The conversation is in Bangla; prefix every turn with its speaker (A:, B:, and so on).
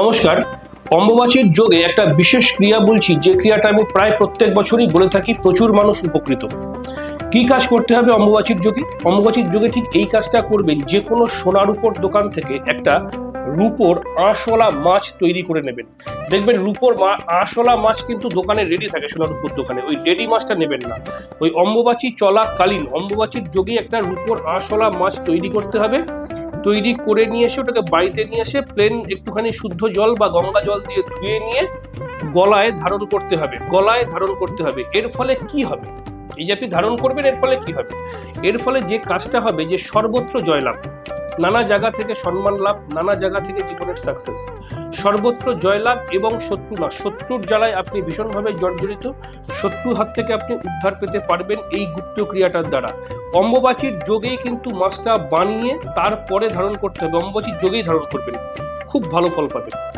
A: নমস্কার। অম্বুবাচীর যোগে একটা বিশেষ ক্রিয়া বলছি, যে ক্রিয়াটা আমি প্রায় প্রত্যেক বছরই বলে থাকি, প্রচুর মানুষ উপকৃত। কি কাজ করতে হবে অম্বুবাচীর যোগে? অম্বুবাচীর যোগে ঠিক এই কাজটা করবেন, যে কোনো সোনার উপর দোকান থেকে একটা রূপোর আঁশওয়ালা মাছ তৈরি করে নেবেন। দেখবেন রূপোর মা আঁশওয়ালা মাছ কিন্তু দোকানে রেডি থাকে সোনার উপর দোকানে, ওই রেডি মাছটা নেবেন না। ওই অম্বুবাচী চলাকালীন অম্বুবাচীর যোগে একটা রূপোর আঁশওয়ালা মাছ তৈরি করতে হবে। তৈরি করে নিয়ে এসে ওটাকে বাড়িতে নিয়ে এসে প্লেন একটুখানি শুদ্ধ জল বা গঙ্গা জল দিয়ে ধুয়ে নিয়ে গলায় ধারণ করতে হবে, গলায় ধারণ করতে হবে। এর ফলে কি হবে? এই যে আপনি ধারণ করবেন, এর ফলে কি হবে? এর ফলে যে কাজটা হবে, যে সর্বত্র জয়লাভ। নানা জায়গা থেকে সম্মান লাভ, নানা জায়গা থেকে জীবনের সাকসেস সর্বত্র জয়লাভ এবং শত্রু না, শত্রুর জ্বালায় আপনি ভীষণভাবে জর্জরিত, শত্রুর হাত থেকে আপনি উদ্ধার পেতে পারবেন এই গুপ্ত ক্রিয়াটার দ্বারা। অম্ববাচীর যোগেই কিন্তু মাছটা বানিয়ে তারপরে ধারণ করতে হবে, অম্ববাচীর যোগেই ধারণ করবেন। খুব ভালো ফল পাবেন।